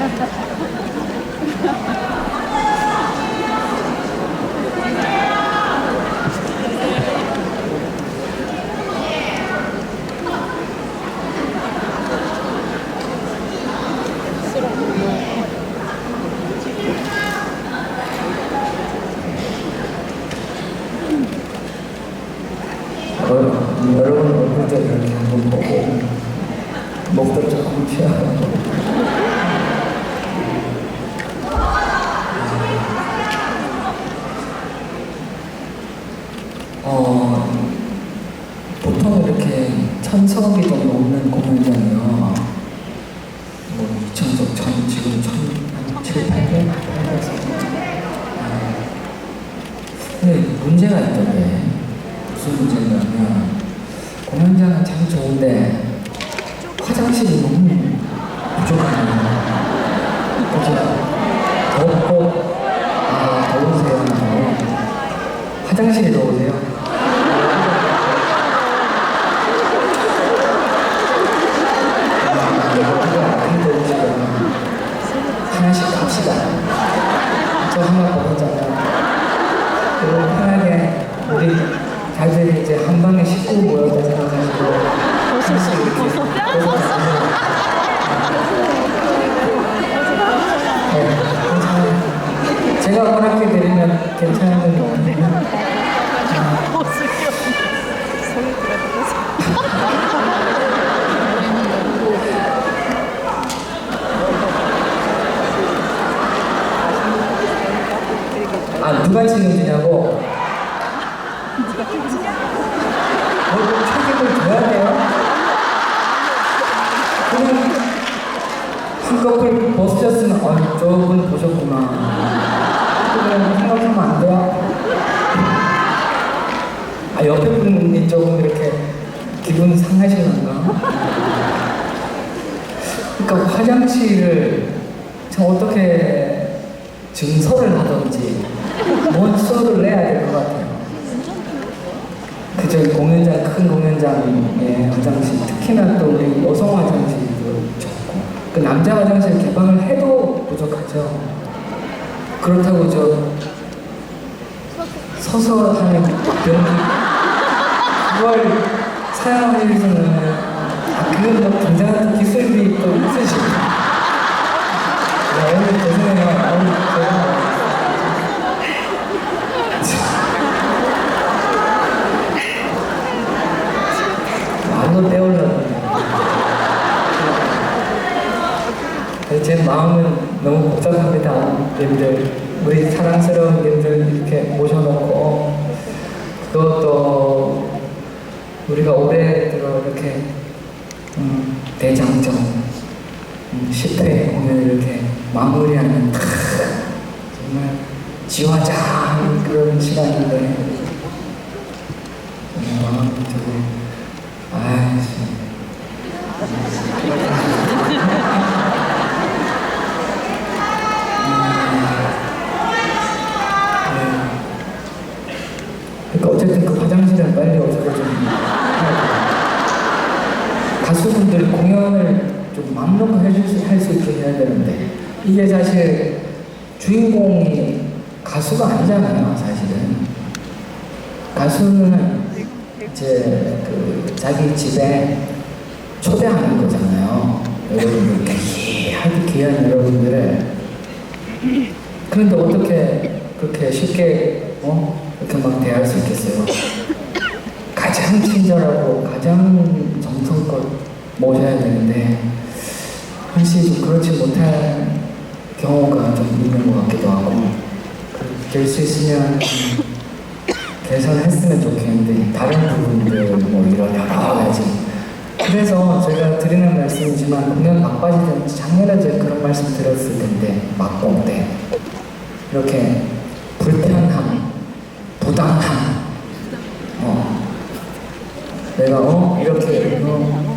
어, 여러분 어떻게 보고. 목도 2000석 천 지금 천 칠백. 근데 문제가 있던 게 무슨 문제냐면 공연장은 참 좋은데 화장실이 너무 부족합니다. 그죠? 덥고 아 더우세요. 화장실이 더우세요. 누가 책임지냐고? 뭐 책임을 져야 돼요? 한꺼풀 벗으셨으면 어 저분 보셨구나 생각하면 안 돼요? 아 옆에 분이 조금 이렇게 기분 상하시는가? 그러니까 화장실을 참 어떻게 증서를 하든지 뭔 수를 내야 될 것 같아요. 그저 공연장 큰 공연장의 화장실 특히나 또 우리 여성 화장실도 좋고 그 남자 화장실 개방을 해도 부족하죠. 그렇다고 저 서서 하는 그걸 사용하기 위해서는 아, 그건 뭐굉장한 기술이 또 있으시고 네, 오늘 죄송해요. 오늘 제가 말로 때우려고 제 마음은 너무 복잡합니다. 님들 우리 사랑스러운 님들 이렇게 모셔놓고 그것도 우리가 올해 들어 이렇게 음, 대장정 음, 10회 공연을 이렇게 마무리하는 크, 정말 지화장 그런 시간인데 마음이 되게 아이씨 그러니까 어쨌든 그 화장실은 빨리 어떻게 좀 해야 돼요. 가수분들 공연을 좀 막론해 할수 있게 해야 되는데 이게 사실 주인공이 가수가 아니잖아요 사실은. 가수는 이제 그 자기 집에 초대하는 거잖아요 여러분들 귀하게 귀한 여러분들을 그런데 어떻게 그렇게 쉽게 어? 이렇게 막 대할 수 있겠어요? 가장 친절하고 가장 모셔야 되는데 사실 좀 그렇지 못할 경우가 좀 있는 것 같기도 하고 될 수 있으면 좀 개선했으면 좋겠는데 다른 부분들 뭐 이런 가지. 그래서 제가 드리는 말씀이지만 공연 막바지든 작년에 제가 그런 말씀 드렸을 텐데 막공 때 이렇게 불편함, 부당함 어, 내가 어? 이렇게 어,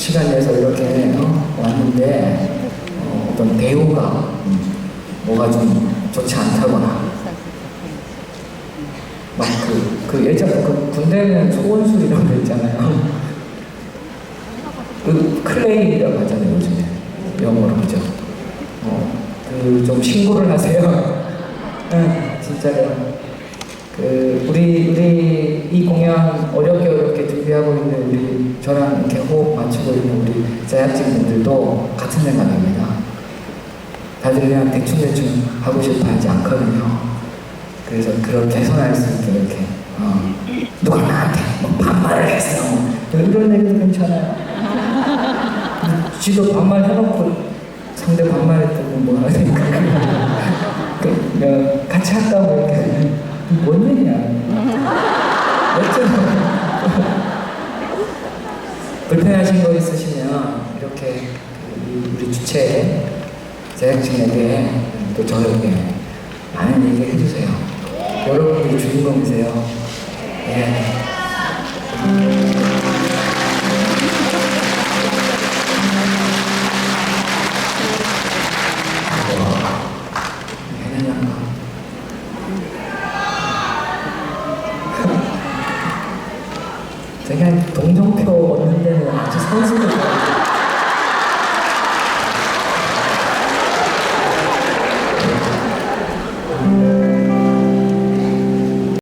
시간 내서 이렇게 어, 왔는데 어, 어떤 대우가 음, 뭐가 좀 좋지 않다거나 막그 그 예전 그 군대는 거 있잖아요. 그 클레임이라고 하잖아요 요즘에 영어로 그죠? 어 그 좀 신고를 하세요. 응 진짜로. 그 우리 우리 이 공연 어렵게 준비하고 있는 우리 저랑 이렇게 호흡 맞추고 있는 우리 제작진분들도 같은 생각입니다. 다들 그냥 대충 대충 하고 싶어 하지 않거든요. 그래서 그걸 개선할 수 있게 이렇게 어, 누가 나한테 뭐 반말을 했어 뭐 이런 얘기 괜찮아요 지도 반말 해놓고 상대 반말했다고 뭐 하니까 같이 할까 뭐 이렇게 뭔 얘기야 어쩌면 불편하신 거 있으시면 이렇게 그 우리 주최 제작진에게 또 저에게 많은 얘기 해주세요. 여러분이 주인공이세요. 예. 제가 동정표 얻는 데는 아주 선수를